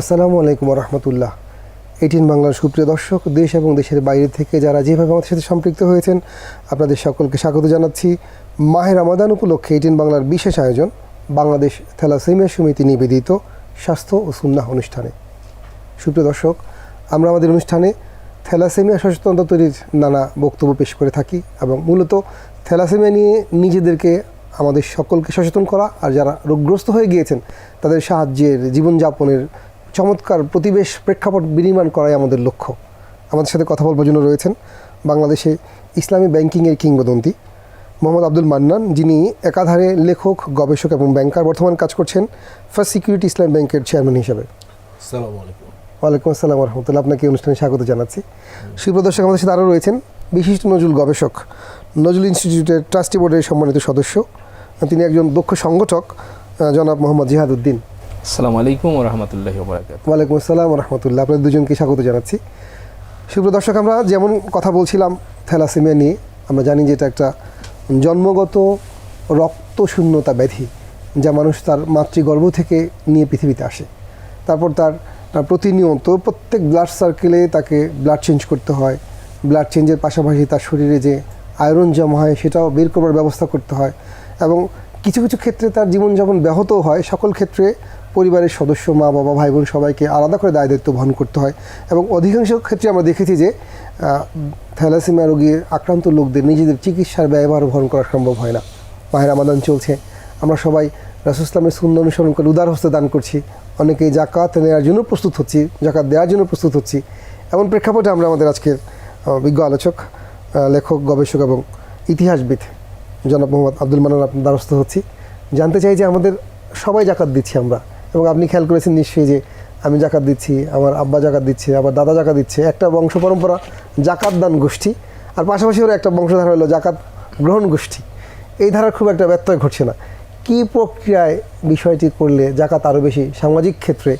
আসসালামু আলাইকুম রহমতুল্লাহ এইটিন বাংলার সুপ্রিয় দর্শক, দেশ এবং দেশের বাইরে থেকে যারা যেভাবে আমাদের সাথে সম্পৃক্ত হয়েছেন, আপনাদের সকলকে স্বাগত জানাচ্ছি। মাহের রমাদান উপলক্ষে এইটিন বাংলার বিশেষ আয়োজন, বাংলাদেশ থ্যালাসেমিয়া সমিতি নিবেদিত স্বাস্থ্য ও সুন্নাহ অনুষ্ঠানে। সুপ্রিয় দর্শক, আমরা আমাদের অনুষ্ঠানে থ্যালাসেমিয়া সচেতনতা তৈরির নানা বক্তব্য পেশ করে থাকি এবং মূলত থ্যালাসেমিয়া নিয়ে নিজেদেরকে আমাদের সকলকে সচেতন করা আর যারা রোগগ্রস্ত হয়ে গিয়েছেন, তাদের সাহায্যের জীবনযাপনের চমৎকার প্রতিবেশ প্রেক্ষাপট বিনির্মাণ করাই আমাদের লক্ষ্য। আমাদের সাথে কথা বলবার জন্য রয়েছেন বাংলাদেশে ইসলামী ব্যাংকিংয়ের কিংবদন্তি মোহাম্মদ আব্দুল মান্নান যিনি একাধারে লেখক গবেষক এবং ব্যাংকার বর্তমান কাজ করছেন ফার্স্ট সিকিউরিটি ইসলাম ব্যাংকের চেয়ারম্যান হিসেবে। ওয়ালাইকুম আসসালাম রহমতুল্লাহ। আপনাকে অনুষ্ঠানে স্বাগত জানাচ্ছি। সুপ্রদর্শক আমাদের সাথে আরও রয়েছেন বিশিষ্ট নজরুল গবেষক নজরুল ইনস্টিটিউটের ট্রাস্টি বোর্ডের সম্মানিত সদস্য। তিনি একজন দক্ষ সংগঠক জনাব মোহাম্মদ জিহাদউদ্দিন আসসালামু আলাইকুম রহমতুল্লাহি ওয়ালাইকুম আসসালাম রহমতুল্লাহ। আপনাদের দুজনকে স্বাগত জানাচ্ছি। সুপ্রদর্শক আমরা যেমন কথা বলছিলাম থ্যালাসেমিয়া নিয়ে, আমরা জানি যে এটা একটা জন্মগত রক্ত শূন্যতা ব্যাধি যা মানুষ তার মাতৃগর্ভ থেকে নিয়ে পৃথিবীতে আসে। তারপর তার প্রতিনিয়ত প্রত্যেক ব্লাড সার্কেলে তাকে ব্লাড চেঞ্জ করতে হয়। ব্লাড চেঞ্জের পাশাপাশি তার শরীরে যে আয়রন জমা হয়, সেটাও বের করবার ব্যবস্থা করতে হয়। এবং কিছু কিছু ক্ষেত্রে তার জীবনযাপন ব্যাহতও হয়। সকল ক্ষেত্রে পরিবারের সদস্য, মা, বাবা ভাই বোন সবাইকে আলাদা করে দায় দায়িত্ব বহন করতে হয় এবং অধিকাংশ ক্ষেত্রে আমরা দেখেছি যে থ্যালাসিমিয়া রোগীর আক্রান্ত লোকদের নিজেদের চিকিৎসার ব্যয়ভার বহন করা সম্ভব হয় না। মাহের আমাদান চলছে। আমরা সবাই রাসুসলামের শূন্য অনুসরণ করে উদার হস্তে দান করছি। অনেকেই জাকাত নেওয়ার জন্য প্রস্তুত হচ্ছি জাকাত দেওয়ার জন্য প্রস্তুত হচ্ছি। এমন প্রেক্ষাপটে আমরা আমাদের আজকের বিজ্ঞ আলোচক লেখক, গবেষক এবং ইতিহাসবিদ জনাব মোহাম্মদ আব্দুল মানান আপনার দ্বারস্থ হচ্ছি। জানতে চাই যে আমাদের সবাই জাকাত দিচ্ছি আমরা। এবং আপনি খেয়াল করেছেন নিশ্চয়ই যে আমি জাকাত দিচ্ছি, আমার আব্বা জাকাত দিচ্ছে, আবার দাদা জাকাত দিচ্ছে। একটা বংশ পরম্পরা জাকাত দান গোষ্ঠী, আর পাশাপাশি ওরা একটা বংশধারা হলো জাকাত গ্রহণ গোষ্ঠী। এই ধারার খুব একটা ব্যত্যয় ঘটছে না। কী প্রক্রিয়ায় বিষয়টি করলে জাকাত আরও বেশি সামাজিক ক্ষেত্রে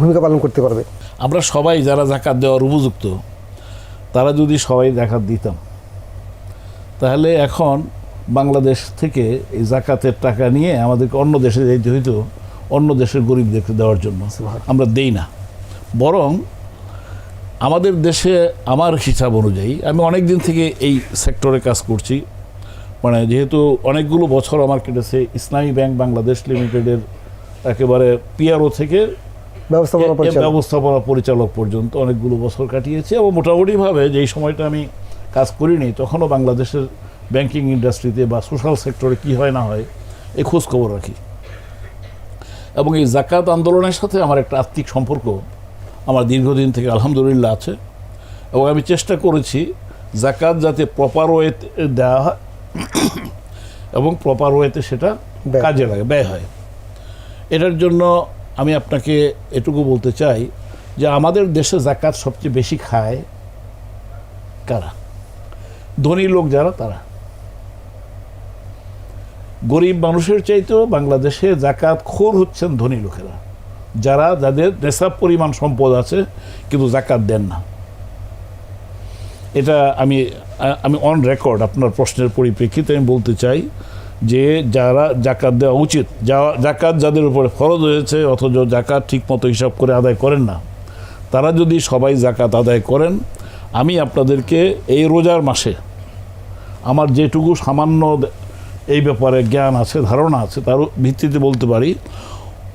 ভূমিকা পালন করতে পারবে? আমরা সবাই যারা জাকাত দেওয়ার উপযুক্ত, তারা যদি সবাই জাকাত দিতাম, তাহলে এখন বাংলাদেশ থেকে এই জাকাতের টাকা নিয়ে আমাদেরকে অন্য দেশে যেতে হইতো। অন্য দেশের গরিবদেরকে দেওয়ার জন্য। আমরা দেই না। বরং আমাদের দেশে আমার হিসাব অনুযায়ী আমি অনেক দিন থেকে এই সেক্টরে কাজ করছি। মানে যেহেতু অনেকগুলো বছর আমার কেটেছে ইসলামী ব্যাংক বাংলাদেশ লিমিটেডের একেবারে পিআরও থেকে ব্যবস্থাপনা পরিচালক। ব্যবস্থাপনা পরিচালক পর্যন্ত অনেকগুলো বছর কাটিয়েছি এবং মোটামুটিভাবে যেই সময়টা আমি কাজ করিনি তখনও বাংলাদেশের ব্যাংকিং ইন্ডাস্ট্রিতে বা সোশ্যাল সেক্টরে কি হয় না হয় এই খোঁজ খবর রাখি। এবং এই জাকাত আন্দোলনের সাথে আমার একটা আত্মিক সম্পর্ক আমার দীর্ঘদিন থেকে আলহামদুলিল্লাহ আছে এবং আমি চেষ্টা করেছি জাকাত যাতে প্রপার ওয়েতে দেওয়া হয় এবং প্রপার ওয়েতে সেটা কাজে লাগে ব্যয় হয়। এটার জন্য আমি আপনাকে এটুকু বলতে চাই যে আমাদের দেশে জাকাত সবচেয়ে বেশি খায় কারা? ধনী লোক যারা তারা। গরিব মানুষের চাইতেও বাংলাদেশে জাকাত খোর হচ্ছেন ধনী লোকেরা, যারা যাদের নেশাব পরিমাণ সম্পদ আছে, কিন্তু জাকাত দেন না। এটা আমি আমি অন রেকর্ড আপনার প্রশ্নের পরিপ্রেক্ষিতে আমি বলতে চাই যে যারা জাকাত দেওয়া উচিত, যা জাকাত যাদের উপরে ফরজ হয়েছে, অথচ জাকাত ঠিকমতো হিসাব করে আদায় করেন না, তারা যদি সবাই জাকাত আদায় করেন, আমি আপনাদেরকে এই রোজার মাসে আমার যেটুকু সামান্য এই ব্যাপারে জ্ঞান আছে, ধারণা আছে, তার ভিত্তিতে বলতে পারি,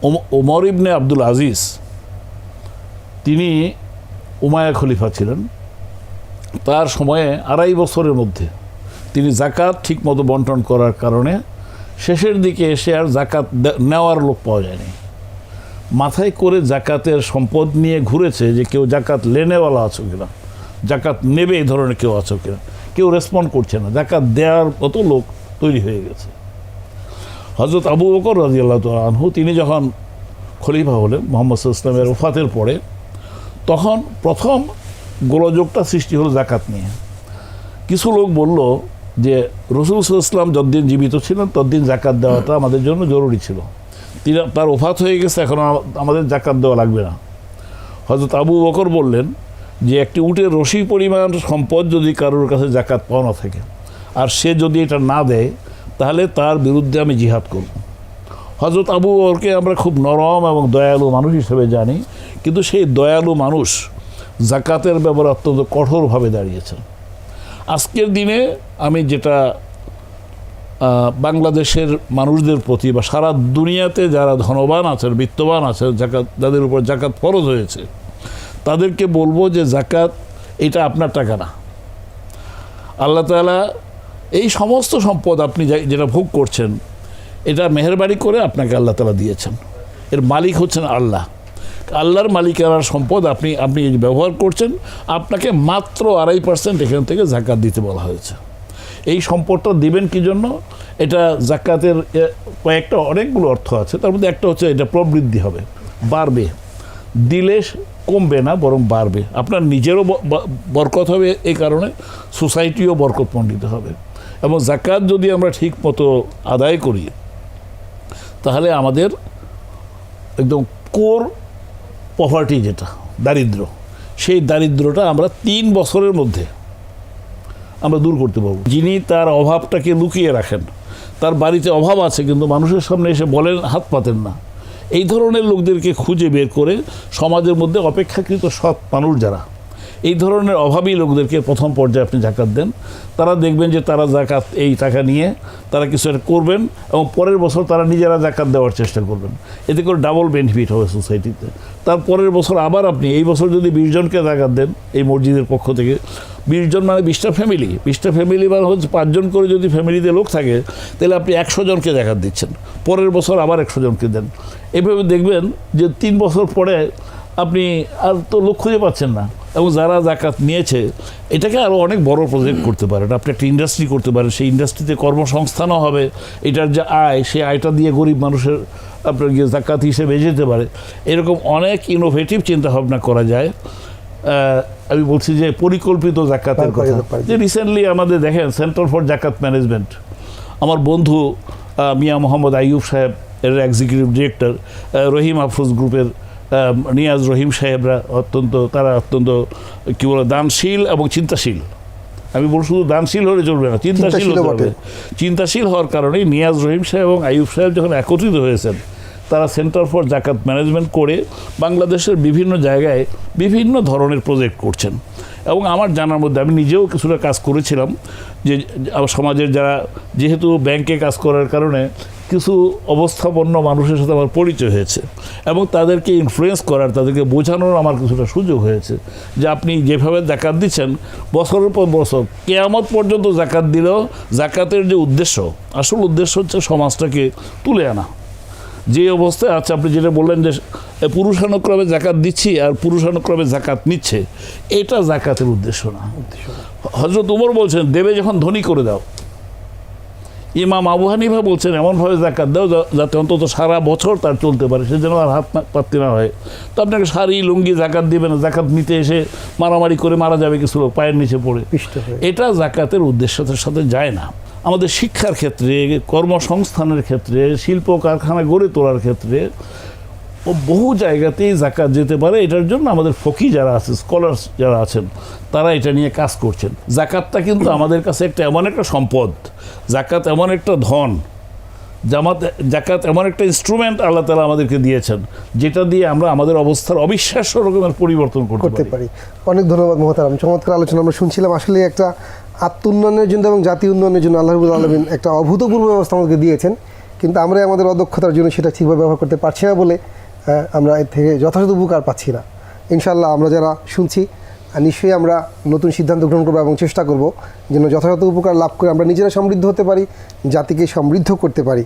ওম- ওমর ইবনে আব্দুল আজিজ, তিনি উমায়া খলিফা ছিলেন। তার সময়ে আড়াই বছরের মধ্যে তিনি জাকাত ঠিকমতো বন্টন করার কারণে শেষের দিকে এসে আর জাকাত নেওয়ার লোক পাওয়া যায়নি। মাথায় করে জাকাতের সম্পদ নিয়ে ঘুরেছে যে কেউ জাকাত লেনেওয়ালা আছো কিনা, জাকাত নেবে এই ধরনের কেউ আছো কিনা, কেউ রেসপন্ড করছে না। জাকাত দেওয়ার মতো লোক তৈরি হয়ে গেছে। হজরত আবু বকর রাজিয়াল্লাহ আনহু, তিনি যখন খলিফা হলেন মোহাম্মদ ইসলামের ওফাতের পরে, তখন প্রথম গোলযোগটা সৃষ্টি হলো জাকাত নিয়ে। কিছু লোক বলল যে, রসুল ইসলাম যতদিন জীবিত ছিলেন, ততদিন জাকাত দেওয়াটা আমাদের জন্য জরুরি ছিল। তিনি, তার ওফাত হয়ে গেছে, এখন আমাদের জাকাত দেওয়া লাগবে না। হজরত আবু বকর বললেন যে, একটি উটের রশি পরিমাণ সম্পদ যদি কারোর কাছে জাকাত পাওনা থাকে আর সে যদি এটা না দেয়, তাহলে তার বিরুদ্ধে আমি জিহাদ করব। হজরত আবু ওরকে আমরা খুব নরম এবং দয়ালু মানুষ হিসেবে জানি, কিন্তু সেই দয়ালু মানুষ জাকাতের ব্যাপারে অত্যন্ত কঠোরভাবে দাঁড়িয়েছেন। আজকের দিনে আমি যেটা বাংলাদেশের মানুষদের প্রতি বা সারা দুনিয়াতে যারা ধনবান আছেন, বিত্তবান আছেন জাকাত যাদের উপর জাকাত ফরজ হয়েছে, তাদেরকে বলব যে জাকাত এটা আপনার টাকা না। আল্লাহ তাআলা এই সমস্ত সম্পদ আপনি যেটা ভোগ করছেন, এটা মেহরবানি করে আপনাকে আল্লাহ তালা দিয়েছেন। এর মালিক হচ্ছেন আল্লাহ। আল্লাহর মালিকানার সম্পদ আপনি আপনি ব্যবহার করছেন, আপনাকে মাত্র আড়াই পার্সেন্ট এখান থেকে জাকাত দিতে বলা হয়েছে। এই সম্পদটা দিবেন কি জন্য? এটা জাকাতের কয়েকটা অনেকগুলো অর্থ আছে। তার মধ্যে একটা হচ্ছে এটা প্রবৃদ্ধি হবে, বাড়বে। দিলে কমবে না, বরং বাড়বে। আপনার নিজেরও বরকত হবে এই কারণে, সোসাইটিও বরকতমণ্ডিত হবে। এবং জাকাত যদি আমরা ঠিক মতো আদায় করি, তাহলে আমাদের একদম কোর পভার্টি যেটা, দারিদ্র, সেই দারিদ্রটা আমরা তিন বছরের মধ্যে আমরা দূর করতে পারব। যিনি তার অভাবটাকে লুকিয়ে রাখেন, তার বাড়িতে অভাব আছে, কিন্তু মানুষের সামনে এসে বলেন, হাত পাতেন না। এই ধরনের লোকদেরকে খুঁজে বের করে সমাজের মধ্যে অপেক্ষাকৃত সৎ মানুষ যারা এই ধরনের অভাবী লোকদেরকে প্রথম পর্যায়ে আপনি জাকাত দেন। তারা দেখবেন যে তারা জাকাত এই টাকা নিয়ে তারা কিছু একটা করবেন এবং পরের বছর তারা নিজেরা জাকাত দেওয়ার চেষ্টা করবেন। এতে করে ডাবল বেনিফিট হবে সোসাইটিতে তার পরের বছর আবার আপনি এই বছর যদি বিশ জনকে জাকাত দেন এই মসজিদের পক্ষ থেকে, বিশ জন মানে বিশটা ফ্যামিলি বিশটা ফ্যামিলি মানে হচ্ছে পাঁচজন করে যদি ফ্যামিলিতে লোক থাকে, তাহলে আপনি একশো জনকে জাকাত দিচ্ছেন। পরের বছর আবার একশো জনকে দেন। এভাবে দেখবেন যে তিন বছর পরে আপনি আর তো লোক খুঁজে পাচ্ছেন না। এবং যারা জাকাত নিয়েছে এটাকে আরও অনেক বড় প্রজেক্ট করতে পারেন আপনি একটা ইন্ডাস্ট্রি করতে পারেন সেই ইন্ডাস্ট্রিতে কর্মসংস্থানও হবে। এটার যে আয় সেই আয়টা দিয়ে গরিব মানুষের আপনার গিয়ে জাকাত হিসেবে যেতে পারে। এরকম অনেক ইনোভেটিভ চিন্তাভাবনা করা যায়। আমি বলছি যে পরিকল্পিত জাকাতের কথা। যে রিসেন্টলি আমাদের দেখেন সেন্টার ফর জাকাত ম্যানেজমেন্ট আমার বন্ধু মিয়া মোহাম্মদ আইয়ুব সাহেব এর এক্সিকিউটিভ ডিরেক্টর রহিম আফরোজ গ্রুপের নিয়াজ রহিম সাহেবরা অত্যন্ত তারা অত্যন্ত কী বলে দানশীল এবং চিন্তাশীল। আমি বলব শুধু দানশীল হলে চলবে না চিন্তাশীল হতে হবে। চিন্তাশীল হওয়ার কারণে নিয়াজ রহিম সাহেব এবং আইয়ুব সাহেব যখন একত্রিত হয়েছেন তারা সেন্টার ফর জাকাত ম্যানেজমেন্ট করে বাংলাদেশের বিভিন্ন জায়গায় বিভিন্ন ধরনের প্রজেক্ট করছেন। এবং আমার জানার মধ্যে আমি নিজেও কিছুটা কাজ করেছিলাম। যে সমাজের যারা, যেহেতু ব্যাংকে কাজ করার কারণে কিছু অবস্থাপন্ন মানুষের সাথে আমার পরিচয় হয়েছে এবং তাদেরকে ইনফ্লুয়েন্স করার, তাদেরকে বোঝানোর আমার কিছুটা সুযোগ হয়েছে যে আপনি যেভাবে জাকাত দিচ্ছেন, বছরের পর বছর, কেয়ামত পর্যন্ত জাকাত দিলেও জাকাতের যে উদ্দেশ্য, আসল উদ্দেশ্য হচ্ছে সমাজটাকে তুলে আনা। যে অবস্থায় আছে, আপনি যেটা বললেন যে পুরুষানুক্রমে জাকাত দিচ্ছি আর পুরুষানুক্রমে জাকাত নিচ্ছে, এটা জাকাতের উদ্দেশ্য না। হজরত উমর বলছেন দেবে যখন ধনী করে দাও। ইমাম আবু হানিফা বলছেন এমনভাবে জাকাত দাও যাতে অন্তত সারা বছর তার চলতে পারে। সে যেন আর হাত না পাত্তি না হয়। তো আপনাকে শাড়ি লুঙ্গি জাকাত দিবে না। জাকাত নিতে এসে মারামারি করে মারা যাবে কিছু লোক পায়ের নিচে পড়ে। এটা জাকাতের উদ্দেশ্যের সাথে যায় না। আমাদের শিক্ষার ক্ষেত্রে কর্মসংস্থানের ক্ষেত্রে শিল্প কারখানা গড়ে তোলার ক্ষেত্রে ও বহু জায়গাতেই জাকাত যেতে পারে এটার জন্য আমাদের ফকি যারা আছে স্কলার্স যারা আছেন তারা এটা নিয়ে কাজ করছেন। জাকাতটা কিন্তু আমাদের কাছে একটা এমন একটা সম্পদ জাকাত এমন একটা ধন জামাত জাকাত এমন একটা ইনস্ট্রুমেন্ট আল্লাহ তালা আমাদেরকে দিয়েছেন যেটা দিয়ে আমরা আমাদের অবস্থার অবিশ্বাস্য রকমের পরিবর্তন করতে পারি। অনেক ধন্যবাদ মহতারাম। চমৎকার আলোচনা আমরা শুনছিলাম। আসলে একটা আত্ম উন্নয়নের জন্য এবং জাতি উন্নয়নের জন্য আল্লাহ আলমিন একটা অভূতপূর্ব ব্যবস্থা আমাদেরকে দিয়েছেন। কিন্তু আমরা আমাদের অদক্ষতার জন্য সেটা ঠিকভাবে ব্যবহার করতে পারছি না বলে আমরা এর থেকে যথাযথ উপকার পাচ্ছি না। ইনশাল্লাহ আমরা যারা শুনছি, নিশ্চয়ই আমরা নতুন সিদ্ধান্ত গ্রহণ করব এবং চেষ্টা করব যেন যথাযথ উপকার লাভ করে আমরা নিজেরা সমৃদ্ধ হতে পারি, জাতিকে সমৃদ্ধ করতে পারি।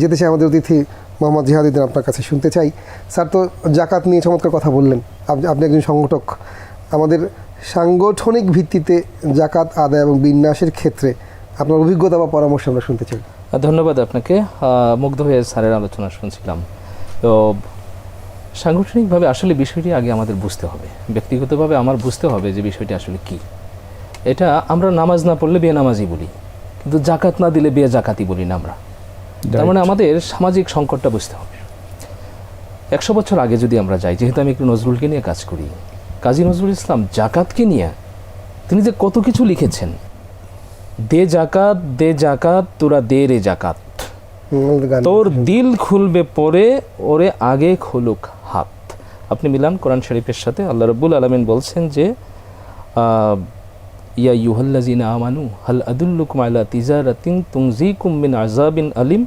যেতে চাই আমাদের অতিথি মোহাম্মদ জিহাদুদ্দিন আপনার কাছে শুনতে চাই। স্যার তো জাকাত নিয়ে চমৎকার কথা বললেন। আপনি একজন সংগঠক। আমাদের সাংগঠনিক ভিত্তিতে জাকাত, আদায় এবং বিন্যাসের ক্ষেত্রে আপনার অভিজ্ঞতা বা পরামর্শ আমরা শুনতে চাই। ধন্যবাদ আপনাকে। মুগ্ধ হয়ে স্যারের আলোচনা শুনছিলাম। তো সাংগঠনিকভাবে আসলে বিষয়টি আগে আমাদের বুঝতে হবে। ব্যক্তিগতভাবে আমার বুঝতে হবে যে বিষয়টি আসলে কি। এটা আমরা নামাজ না পড়লে বে নামাজি বলি কিন্তু জাকাত না দিলে বে জাকাতি বলি না আমরা। তার মানে আমাদের সামাজিক সংকটটা বুঝতে হবে। একশো বছর আগে যদি আমরা যাই যেহেতু আমি একটু নজরুলকে নিয়ে কাজ করি কাজী নজরুল ইসলাম জাকাতকে নিয়ে তিনি যে কত কিছু লিখেছেন। দে জাকাত দে জাকাত তোরা দে রে জাকাত তোর দিল খুলবে পরে ওরে আগে খুলুক আপনি মিলান কোরআন শরীফের সাথে। আল্লাহ রব্বুল আলমিন বলছেন যে ইয়া ইউহাল্লাজিনা আমানু, হাল আদুল্লুকুম আলা তিজারাতিন তুমজিকুম মিন আযাবিন আলিম,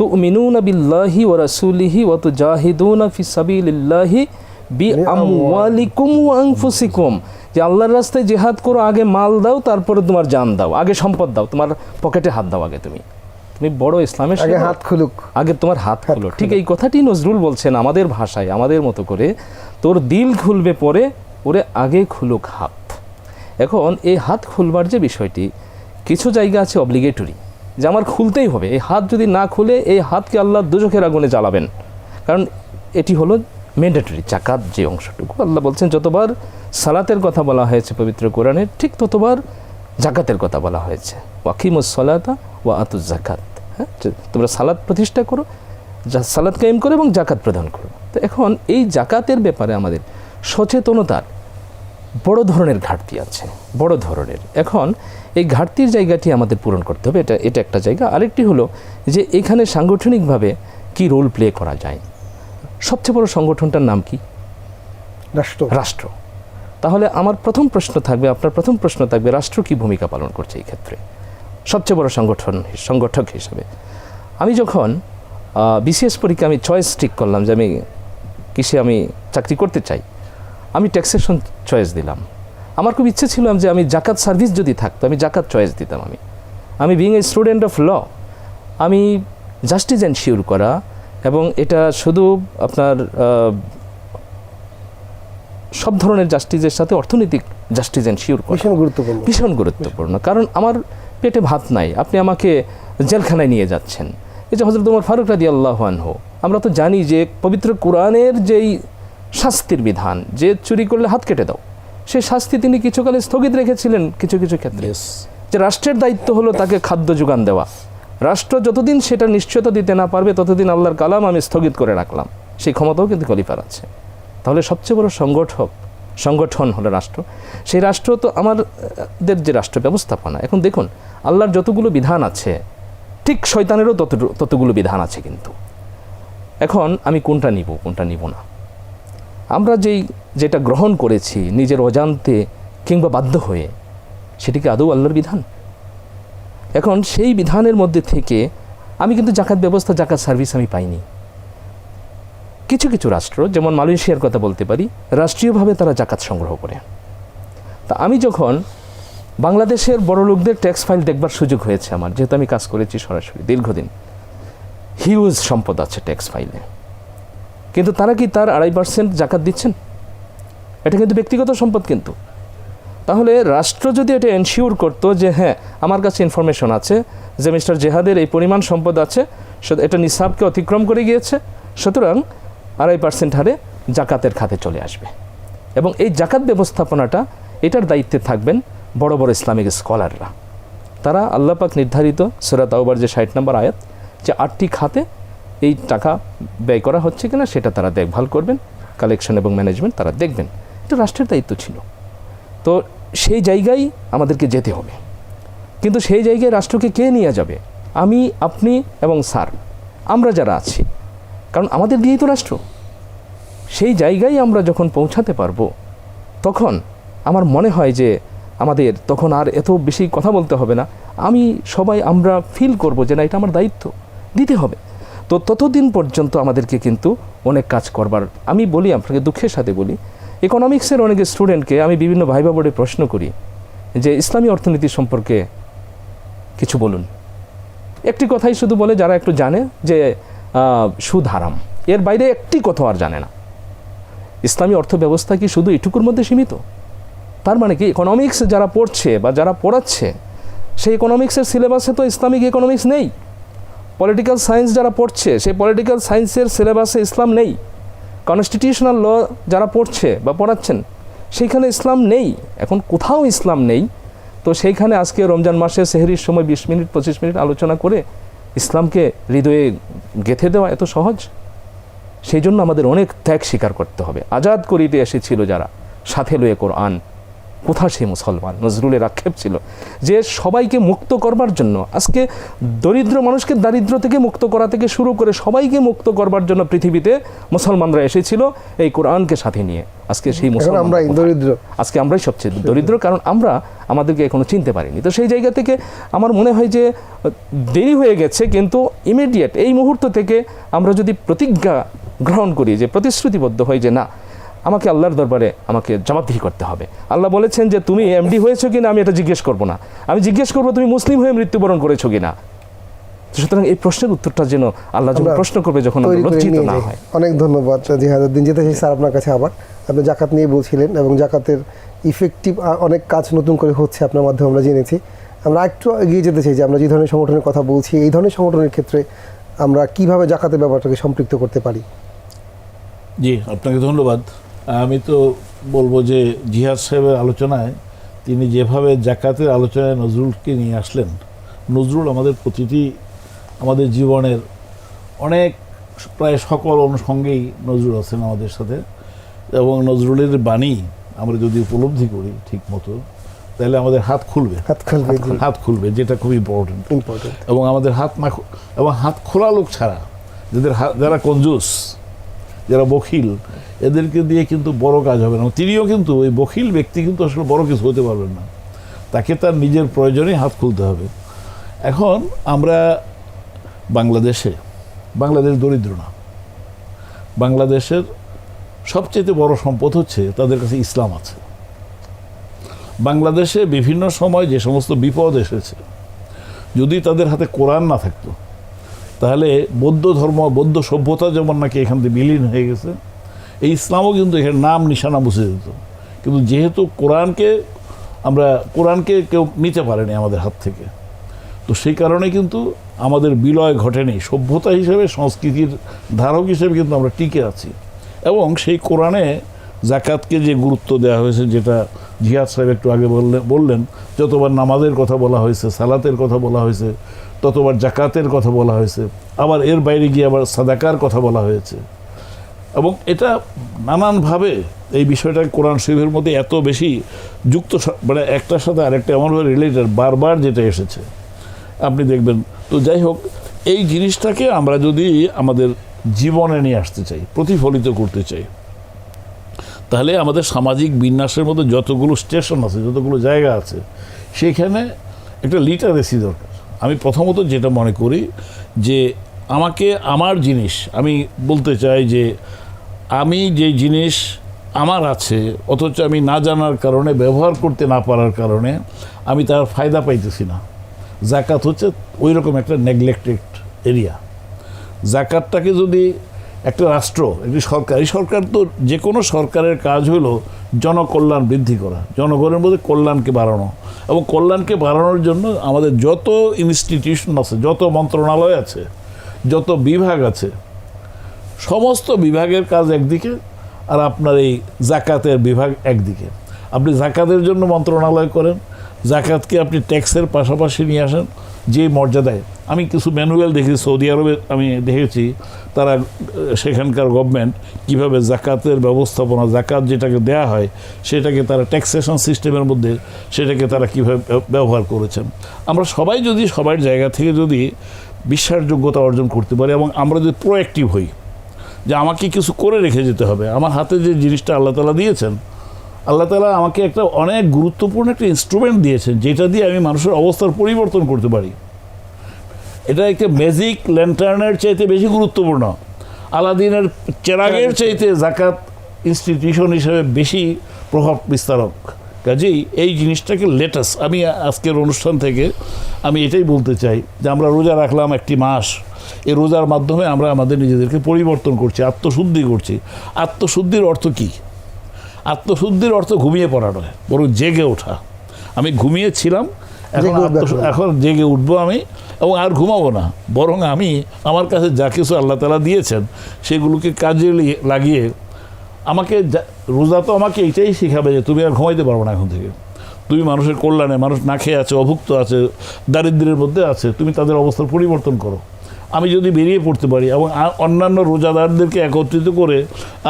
তুমিনুনা বিল্লাহি ওয়া রাসূলিহি ওয়া তুজাহিদুনা ফি সাবিলিল্লাহি বি আমওয়ালিকুম ওয়া আনফুসিকুম। যে আল্লাহর রাস্তায় জিহাদ করো, আগে মাল দাও, তারপরে তোমার জান দাও, আগে সম্পদ দাও, তোমার পকেটে হাত দাও আগে তুমি। তুমি বড় ইসলামের আগে হাত খুলুক। আগে তোমার হাত খুলো। ঠিক এই কথাটি নজরুল বলছেন আমাদের ভাষায় আমাদের মতো করে তোর দিল খুলবে পরে ওরে আগে খুলুক হাত। এখন এই হাত খুলবার যে বিষয়টি কিছু জায়গা আছে অব্লিগেটরি যে আমার খুলতেই হবে। এই হাত যদি না খুলে এই হাতকে আল্লাহ দুজখের আগুনে জ্বালাবেন। কারণ এটি হলো ম্যান্ডেটরি জাকাত যে অংশটুকু। আল্লাহ বলছেন যতবার সালাতের কথা বলা হয়েছে পবিত্র কোরআনে ঠিক ততবার জাকাতের কথা বলা হয়েছে। ওয়াকিমুস সলাতা ওয়া আতুজ জাকাত হ্যাঁ? যে তোমরা সালাত প্রতিষ্ঠা করো যা- সালাদ কায়েম করো এবং জাকাত প্রদান করো। তো এখন এই জাকাতের ব্যাপারে আমাদের সচেতনতার বড় ধরনের ঘাটতি আছে বড় ধরনের। এখন এই ঘাটতির জায়গাটি আমাদের পূরণ করতে হবে এটা এটা একটা জায়গা। আরেকটি হলো যে এখানে সাংগঠনিকভাবে কি রোল প্লে করা যায়? সবচেয়ে বড় সংগঠনটার নাম কি? রাষ্ট্র। রাষ্ট্র। তাহলে আমার প্রথম প্রশ্ন থাকবে আপনার প্রথম প্রশ্ন থাকবে রাষ্ট্র কি ভূমিকা পালন করছে এই ক্ষেত্রে? সবচেয়ে বড় সংগঠন সংগঠক হিসেবে। আমি যখন বিসিএস পরীক্ষা আমি চয়েস ঠিক করলাম যে আমি কিসে আমি চাকরি করতে চাই আমি ট্যাক্সেশন চয়েস দিলাম। আমার খুব ইচ্ছে ছিল যে আমি জাকাত সার্ভিস যদি থাকতো আমি জাকাত চয়েস দিতাম আমি। আমি being a student of law আমি জাস্টিস এনশিওর করা এবং এটা শুধু আপনার সব ধরনের জাস্টিসের সাথে অর্থনৈতিক জাস্টিস এনশিওর করা। ভীষণ গুরুত্বপূর্ণ। ভীষণ গুরুত্বপূর্ণ। কারণ আমার পেটে ভাত নাই আপনি আমাকে জেলখানায় নিয়ে যাচ্ছেন। এই যে হজরত উমর ফারুক রাদি আল্লাহ আনহু আমরা তো জানি যে পবিত্র কোরআনের যেই শাস্তির বিধান যে চুরি করলে হাত কেটে দাও সেই শাস্তি তিনি কিছুকালে স্থগিত রেখেছিলেন কিছু কিছু ক্ষেত্রে। যে রাষ্ট্রের দায়িত্ব হলো তাকে খাদ্য যোগান দেওয়া। রাষ্ট্র যতদিন সেটা নিশ্চয়তা দিতে না পারবে ততদিন আল্লাহর কালাম আমি স্থগিত করে রাখলাম। সেই ক্ষমতাও কিন্তু খলিফার আছে। তাহলে সবচেয়ে বড় সংগঠক সংগঠন হলো রাষ্ট্র। সেই রাষ্ট্র তো আমাদের যে রাষ্ট্র ব্যবস্থাপনা, এখন দেখুন, আল্লাহর যতগুলো বিধান আছে, ঠিক শয়তানেরও তত, ততগুলো বিধান আছে কিন্তু। এখন আমি কোনটা নিব কোনটা নিব না? আমরা যেই, যেটা গ্রহণ করেছি নিজের অজান্তে কিংবা বাধ্য হয়ে সেটিকে আদৌ আল্লাহর বিধান? এখন সেই বিধানের মধ্যে থেকে আমি কিন্তু জাকাত ব্যবস্থা, জাকাত সার্ভিস আমি পাইনি। কিছু কিছু রাষ্ট্র, যেমন মালয়েশিয়ার কথা বলতে পারি, রাষ্ট্রীয়ভাবে তারা জাকাত সংগ্রহ করে। তা আমি যখন বাংলাদেশের বড় লোকদের ট্যাক্স ফাইল দেখবার সুযোগ হয়েছে আমার, যেহেতু আমি কাজ করেছি সরাসরি দীর্ঘদিন, হিউজ সম্পদ আছে ট্যাক্স ফাইলে। কিন্তু তারা কি তার আড়াই পার্সেন্ট জাকাত দিচ্ছেন? এটা কিন্তু ব্যক্তিগত সম্পদ কিন্তু। তাহলে রাষ্ট্র যদি এটা এনশিওর করতো যে হ্যাঁ আমার কাছে ইনফরমেশন আছে যে মিস্টার জেহাদের এই পরিমাণ সম্পদ আছে এটা নিসাবকে অতিক্রম করে গিয়েছে। সুতরাং আড়াই পার্সেন্ট হারে জাকাতের খাতে চলে আসবে। এবং এই জাকাত ব্যবস্থাপনাটা এটার দায়িত্বে থাকবেন বড় বড় ইসলামিক স্কলাররা। তারা আল্লাপাক নির্ধারিত সুরাত আউবার যে ষাট নম্বর আয়াত, যে আটটি খাতে এই টাকা ব্যয় করা হচ্ছে কিনা সেটা তারা দেখভাল করবেন, কালেকশন এবং ম্যানেজমেন্ট তারা দেখবেন। এটা রাষ্ট্রের দায়িত্ব ছিল। তো সেই জায়গায় আমাদেরকে যেতে হবে। কিন্তু সেই জায়গায় রাষ্ট্রকে কে নিয়ে যাবে? আমি, আপনি এবং স্যার। আমরা যারা আছি কারণ আমাদের দিয়েই তো রাষ্ট্র। সেই জায়গায় আমরা যখন পৌঁছাতে পারব, তখন আমার মনে হয় যে আমাদের তখন আর এত বেশি কথা বলতে হবে না। আমি সবাই আমরা ফিল করব যে না, এটা আমার দায়িত্ব, দিতে হবে। তো ততদিন পর্যন্ত আমাদেরকে কিন্তু অনেক কাজ করবার, আমি বলি আপনাকে দুঃখের সাথে বলি ইকোনমিক্সের অনেক স্টুডেন্টকে আমি বিভিন্ন ভাইবা বোর্ডে প্রশ্ন করি যে, ইসলামী অর্থনীতি সম্পর্কে কিছু বলুন। একটি কথাই শুধু বলে, যারা একটু জানে যে সুদ হারাম। এর বাইরে একটি কথা আর জানে না। ইসলামী অর্থ ব্যবস্থা কি শুধু এটুকুর মধ্যে সীমিত? তার মানে কি ইকোনমিক্স যারা পড়ছে বা যারা পড়াচ্ছে, সেই ইকোনমিক্সের সিলেবাসে তো ইসলামিক ইকোনমিক্স নেই। পলিটিক্যাল সায়েন্স যারা পড়ছে, সেই পলিটিক্যাল সায়েন্সের সিলেবাসে ইসলাম নেই। কনস্টিটিউশনাল ল যারা পড়ছে বা পড়াচ্ছেন, সেইখানে ইসলাম নেই। এখন কোথাও ইসলাম নেই। তো সেইখানে আজকে রমজান মাসে সেহরির সময় বিশ মিনিট, পঁচিশ মিনিট আলোচনা করে ইসলামকে হৃদয়ে গেথে দেওয়া এত সহজ? সেই জন্য আমাদের অনেক ত্যাগ স্বীকার করতে হবে। আজাদ করিতে এসেছিল যারা, সাথে লয়ে কোরআন কোথা সেই মুসলমান? নজরুলের আক্ষেপ ছিল যে সবাইকে মুক্ত করবার জন্য আজকে দরিদ্র মানুষকে দারিদ্র থেকে মুক্ত করা থেকে শুরু করে সবাইকে মুক্ত করবার জন্য পৃথিবীতে মুসলমানরা এসেছিল এই কোরআনকে সাথে নিয়ে। আজকে সেই মুসলমান আমরা দরিদ্র। আজকে আমরাই সবচেয়ে দরিদ্র কারণ আমরা আমাদেরকে এখনও চিনতে পারিনি। তো সেই জায়গা থেকে আমার মনে হয় যে দেরি হয়ে গেছে কিন্তু ইমিডিয়েট এই মুহূর্ত থেকে আমরা যদি প্রতিজ্ঞা গ্রহণ করি যে প্রতিশ্রুতিবদ্ধ হয় যে না আমাকে আল্লাহর দরবারে আমাকে জবাবদিহি করতে হবে। আল্লাহ বলেছেন যে তুমি এমডি হয়েছো কিনা আমি এটা জিজ্ঞেস করব না। আমি জিজ্ঞেস করব তুমি মুসলিম হয়ে মৃত্যুবরণ করেছ কিনা? তো সুতরাং এই প্রশ্নের উত্তরটা যেন আল্লাহ যখন প্রশ্ন করবে যখন লজ্জিত নিয়ে না হয়। অনেক ধন্যবাদ জিহাদুদ্দিন যেতে চাই স্যার আপনার কাছে আবার। আপনি জাকাত নিয়ে বলছিলেন এবং জাকাতের ইফেক্টিভ অনেক কাজ নতুন করে হচ্ছে আপনার মাধ্যমে আমরা জেনেছি। আমরা একটু এগিয়ে যেতে চাই যে আমরা যে ধরনের সংগঠনের কথা বলছি এই ধরনের সংগঠনের ক্ষেত্রে আমরা কীভাবে জাকাতের ব্যাপারটাকে সম্পৃক্ত করতে পারি? জি আপনাকে ধন্যবাদ। আমি তো বলব যে জিহাদ সাহেবের আলোচনায় তিনি যেভাবে জাকাতের আলোচনায় নজরুলকে নিয়ে আসলেন নজরুল আমাদের প্রতিটি আমাদের জীবনের অনেক প্রায় সকল অনুষঙ্গেই নজরুল আছেন আমাদের সাথে এবং নজরুলের বাণী আমরা যদি উপলব্ধি করি ঠিক মতো তাহলে আমাদের হাত খুলবে। হাত খুলবে হাত খুলবে যেটা খুব ইম্পর্টেন্ট ইম্পর্টেন্ট এবং আমাদের হাত না এবং হাত খোলা লোক ছাড়া যাদের হাত যারা কঞ্জুস যারা বখিল, এদেরকে দিয়ে কিন্তু বড় কাজ হবে না। তিনিও কিন্তু, ওই বখিল ব্যক্তি কিন্তু আসলে বড় কিছু হতে পারবেন না। তাকে তার নিজের প্রয়োজনেই হাত খুলতে হবে। এখন আমরা বাংলাদেশে, বাংলাদেশ দরিদ্র না। বাংলাদেশের সবচেয়ে বড় সম্পদ হচ্ছে তাদের কাছে ইসলাম আছে। বাংলাদেশে বিভিন্ন সময় যে সমস্ত বিপদ এসেছে, যদি তাদের হাতে কোরআন না থাকতো তাহলে বৌদ্ধ ধর্ম, বৌদ্ধ সভ্যতা যেমন নাকি এখান থেকে বিলীন হয়ে গেছে, এই ইসলামও কিন্তু এখানে নাম নিশানা মুছে যেত। কিন্তু যেহেতু কোরআনকে আমরা, কোরআনকে কেউ নিতে পারেনি আমাদের হাত থেকে, তো সেই কারণে কিন্তু আমাদের বিলয় ঘটেনি। সভ্যতা হিসেবে, সংস্কৃতির ধারক হিসেবে কিন্তু আমরা টিকে আছি। এবং সেই কোরআনে জাকাতকে যে গুরুত্ব দেওয়া হয়েছে, যেটা জিয়াদ সাহেব একটু আগে বললেন বললেন, যতবার নামাজের কথা বলা হয়েছে, সালাতের কথা বলা হয়েছে ততবার জাকাতের কথা বলা হয়েছে, আবার এর বাইরে গিয়ে আবার সাদাকার কথা বলা হয়েছে। এবং এটা নানানভাবে এই বিষয়টা কোরআন শরীফের মধ্যে এত বেশি যুক্ত মানে একটার সাথে আরেকটা এমনভাবে রিলেটেড বারবার যেটা এসেছে। আপনি দেখবেন, তো যাই হোক, এই জিনিসটাকে আমরা যদি আমাদের জীবনে নিয়ে আসতে চাই, প্রতিফলিত করতে চাই, তাহলে আমাদের সামাজিক বিন্যাসের মধ্যে যতগুলো স্টেশন আছে, যতগুলো জায়গা আছে, সেখানে একটা লিটারেসি দরকার। আমি প্রথমত যেটা মনে করি যে আমাকে, আমার জিনিস, আমি বলতে চাই যে আমি যে জিনিস আমার আছে, অথচ আমি না জানার কারণে, ব্যবহার করতে না পারার কারণে আমি তার ফায়দা পাইতেছি না। জাকাত হচ্ছে ওই রকম একটা নেগলেক্টেড এরিয়া জাকাতটাকে যদি একটা রাষ্ট্র, একটি সরকার। এই সরকার তো যে কোনো সরকারের কাজ হলো জনকল্যাণ বৃদ্ধি করা, জনগণের মধ্যে কল্যাণকে বাড়ানো। এবং কল্যাণকে বাড়ানোর জন্য আমাদের যত ইনস্টিটিউশন আছে, যত মন্ত্রণালয় আছে, যত বিভাগ আছে, সমস্ত বিভাগের কাজ একদিকে আর আপনার এই জাকাতের বিভাগ একদিকে। আপনি জাকাতের জন্য মন্ত্রণালয় করেন, জাকাতকে আপনি ট্যাক্সের পাশাপাশি নিয়ে আসেন, যে মর্যাদায় আমি কিছু ম্যানুয়াল দেখেছি, সৌদি আরবে আমি দেখেছি, তারা সেখানকার গভর্নমেন্ট কীভাবে জাকাতের ব্যবস্থাপনা, জাকাত যেটাকে দেয়া হয়, সেটাকে তারা ট্যাক্সেশন সিস্টেমের মধ্যে, সেটাকে তারা কীভাবে ব্যবহার করেছেন। আমরা সবাই যদি সবার জায়গা থেকে যদি বিশ্বাসযোগ্যতা অর্জন করতে পারি এবং আমরা যদি প্রোঅ্যাক্টিভ হই, যে আমাকে কিছু করে রেখে যেতে হবে, আমার হাতে যে জিনিসটা আল্লাহ তালা দিয়েছেন, আল্লাহ তালা আমাকে একটা অনেক গুরুত্বপূর্ণ একটা ইনস্ট্রুমেন্ট দিয়েছেন, যেটা দিয়ে আমি মানুষের অবস্থার পরিবর্তন করতে পারি। এটা একটা ম্যাজিক ল্যান্টার্নের চাইতে বেশি গুরুত্বপূর্ণ। আলাদিনের চেরাগের চাইতে জাকাত ইনস্টিটিউশন হিসেবে বেশি প্রভাব বিস্তারক। কাজেই এই জিনিসটাকে লেটাস আমি আজকের অনুষ্ঠান থেকে আমি এটাই বলতে চাই যে আমরা রোজা রাখলাম একটি মাস। এই রোজার মাধ্যমে আমরা আমাদের নিজেদেরকে পরিবর্তন করছি আত্মশুদ্ধি করছি। আত্মশুদ্ধির অর্থ কী? আত্মশুদ্ধির অর্থ ঘুমিয়ে পড়া নয় বরং জেগে ওঠা। আমি ঘুমিয়েছিলাম এখন। এখন জেগে উঠবো আমি এবং আর ঘুমাবো না। বরং আমি আমার কাছে যা কিছু আল্লাহ তালা দিয়েছেন, সেগুলোকে কাজে লাগিয়ে আমাকে রোজা তো আমাকে এটাই শেখাবে যে তুমি আর ঘুমাইতে পারব না এখন থেকে। তুমি মানুষের কল্যাণে, মানুষ না খেয়ে আছে, অভুক্ত আছে দারিদ্র্যের মধ্যে আছে, তুমি তাদের অবস্থার পরিবর্তন করো। আমি যদি বেরিয়ে পড়তে পারি এবং অন্যান্য রোজাদারদেরকে একত্রিত করে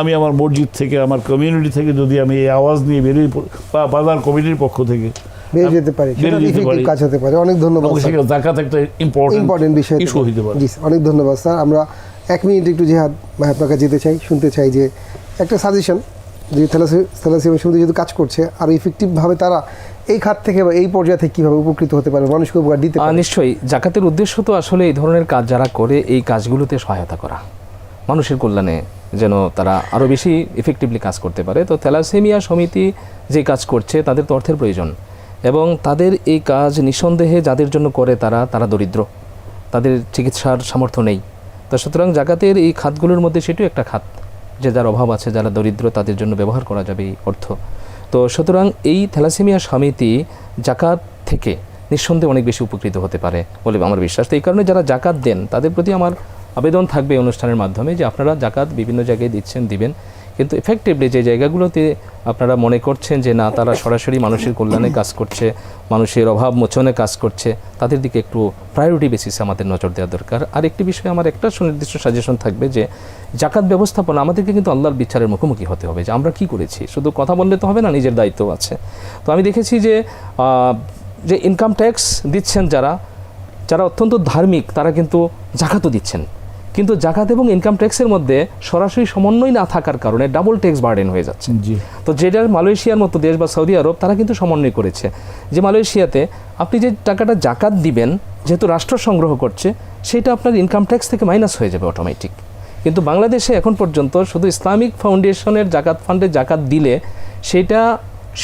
আমি আমার মসজিদ থেকে, আমার কমিউনিটি থেকে যদি আমি এই আওয়াজ নিয়ে বেরিয়ে বা বাজার কমিটির পক্ষ থেকে বেরিয়ে যেতে পারে। সেটা। কাজ হতে পারে। অনেক ধন্যবাদ এবং জাকাত একটা ইম্পর্টেন্ট ইম্পর্টেন্ট বিষয় ইস্যু হইতে পারে। জি অনেক ধন্যবাদ স্যার। আমরা এক মিনিট একটু জিহাদ ভাই আপনার কাছে যেতে চাই শুনতে চাই যে একটা সাজেশন যে সমিতি যেহেতু কাজ করছে আর ইফেক্টিভভাবে তারা এই খাত থেকে বা এই পর্যায়ে থেকে কীভাবে উপকৃত হতে পারে মানুষকে উপকার দিতে পারে। নিশ্চয়ই। জাকাতের উদ্দেশ্য তো আসলে এই ধরনের কাজ যারা করে এই কাজগুলোতে সহায়তা করা। মানুষের কল্যাণে যেন তারা আরও বেশি ইফেক্টিভলি কাজ করতে পারে। তো থ্যালাসেমিয়া সমিতি যে কাজ করছে তাদের তো অর্থের প্রয়োজন। এবং তাদের এই কাজ নিঃসন্দেহে যাদের জন্য করে তারা তারা দরিদ্র। তাদের চিকিৎসার সামর্থ্য নেই। তো সুতরাং জাকাতের এই খাতগুলোর মধ্যে সেটিও একটা খাত, যে যার অভাব আছে, যারা দরিদ্র, তাদের জন্য ব্যবহার করা যাবে এই অর্থ। তো সুতরাং এই থ্যালাসেমিয়া সমিতি জাকাত থেকে নিঃসন্দেহে অনেক বেশি উপকৃত হতে পারে বলে আমার বিশ্বাস। তো এই কারণে যারা জাকাত দেন, তাদের প্রতি আমার আবেদন থাকবে অনুষ্ঠানের মাধ্যমে যে আপনারা জাকাত বিভিন্ন জায়গায় দিচ্ছেন, দিবেন। কিন্তু এফেক্টিভলি যে জায়গাগুলোতে আপনারা মনে করছেন যে না, তারা সরাসরি মানুষের কল্যাণে কাজ করছে, মানুষের অভাব মোচনে কাজ করছে, তাদের দিকে একটু প্রায়োরিটি বেসিসে আমাদের নজর দেওয়া দরকার। আর একটি বিষয়ে আমার একটা সুনির্দিষ্ট সাজেশন থাকবে যে জাকাত ব্যবস্থাপনা আমাদেরকে কিন্তু আল্লাহর বিচারের মুখোমুখি হতে হবে যে আমরা কি করেছি। শুধু কথা বললে তো হবে না, নিজের দায়িত্ব আছে। তো আমি দেখেছি যে যে ইনকাম ট্যাক্স দিচ্ছেন যারা যারা অত্যন্ত ধার্মিক, তারা কিন্তু জাকাতও দিচ্ছেন। কিন্তু জাকাত এবং ইনকাম ট্যাক্সের মধ্যে সরাসরি সমন্বয় না থাকার কারণে ডাবল ট্যাক্স বার্ডেন হয়ে যাচ্ছে। তো যেটা মালয়েশিয়ার মতো দেশ বা সৌদি আরব তারা কিন্তু সমন্বয় করেছে। যে মালয়েশিয়াতে আপনি যে টাকাটা জাকাত দিবেন যেহেতু রাষ্ট্র সংগ্রহ করছে সেটা আপনার ইনকাম ট্যাক্স থেকে মাইনাস হয়ে যাবে অটোমেটিক কিন্তু বাংলাদেশে এখন পর্যন্ত শুধু ইসলামিক ফাউন্ডেশনের জাকাত ফান্ডে জাকাত দিলে সেটা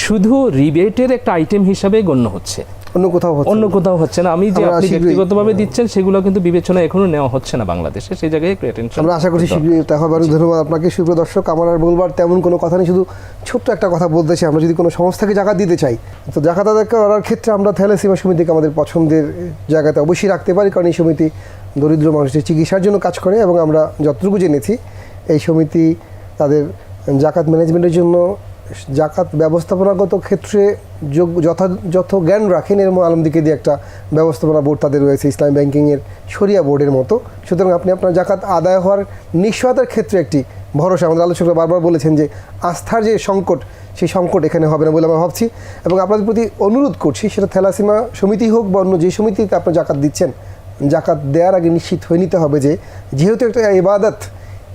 শুধু রিবেটের একটা আইটেম হিসাবে গণ্য হচ্ছে। অন্য কোথাও হচ্ছে অন্য। কোথাও হচ্ছে না। আমি যে আপনি ব্যক্তিগতভাবে দিচ্ছেন সেগুলো কিন্তু বিবেচনা এখনও নেওয়া হচ্ছে না বাংলাদেশে। সেই জায়গায় একটু আমরা আশা করছি হবে। শীঘ্রই দেখা হবে ধন্যবাদ আপনাকে। সুপ্রিয় দর্শক আমার আর বলবার তেমন কোনো কথা নেই। শুধু ছোট্ট একটা কথা বলতে চাই। আমরা যদি কোনো সংস্থাকে জায়গা দিতে চাই তো জাকাত আদায় করার ক্ষেত্রে আমরা থ্যালাসিমা সমিতিকে আমাদের পছন্দের জায়গাতে অবশ্যই রাখতে পারি। কারণ এই সমিতি দরিদ্র মানুষের চিকিৎসার জন্য কাজ করে এবং আমরা যতটুকু জেনেছি এই সমিতি তাদের জাকাত ম্যানেজমেন্টের জন্য জাকাত ব্যবস্থাপনাগত ক্ষেত্রে যথাযথ জ্ঞান রাখেন এরম আলমদিকে দিয়ে একটা ব্যবস্থাপনা বোর্ড তাদের রয়েছে, ইসলাম ব্যাংকিংয়ের শরিয়া বোর্ডের মতো। সুতরাং আপনি আপনার জাকাত আদায় হওয়ার নিশ্চয়তার ক্ষেত্রে একটি ভরসা। আমাদের আলোচকরা বারবার বলেছেন যে আস্থার যে সংকট, সেই সংকট এখানে হবে না বলে আমরা ভাবছি। এবং আপনাদের প্রতি অনুরোধ করছি, সেটা থ্যালাসিমা সমিতি হোক বা অন্য যে সমিতিতে আপনার জাকাত দিচ্ছেন, জাকাত দেওয়ার আগে নিশ্চিত হয়ে নিতে হবে যে, যেহেতু একটা ইবাদত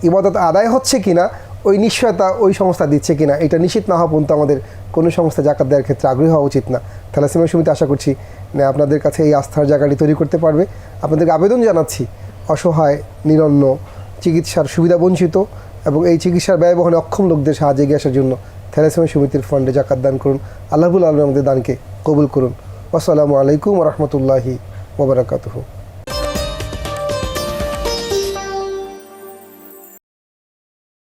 ইবাদত আদায় হচ্ছে কিনা ওই নিশ্চয়তা ওই সংস্থা দিচ্ছে কিনা, এটা নিশ্চিত না হওয়া পর্যন্ত আমাদের কোনো সংস্থা জাকাত দেওয়ার ক্ষেত্রে আগ্রহী হওয়া উচিত না। থ্যালাসেমিয়া সমিতি আশা করছি না আপনাদের কাছে এই আস্থার জায়গাটি তৈরি করতে পারবে। আপনাদেরকে আবেদন জানাচ্ছি, অসহায়, নিরন্ন, চিকিৎসার সুবিধা বঞ্চিত এবং এই চিকিৎসার ব্যয়বহনে অক্ষম লোকদের সাহায্যে এগিয়ে আসার জন্য থ্যালাসেমিয়া সমিতির ফান্ডে জাকাত দান করুন, আল্লাহবুল আলম আমাদের দানকে কবুল করুন। আসসালামু আলাইকুম রহমতুল্লাহি ওবরাকাতুহু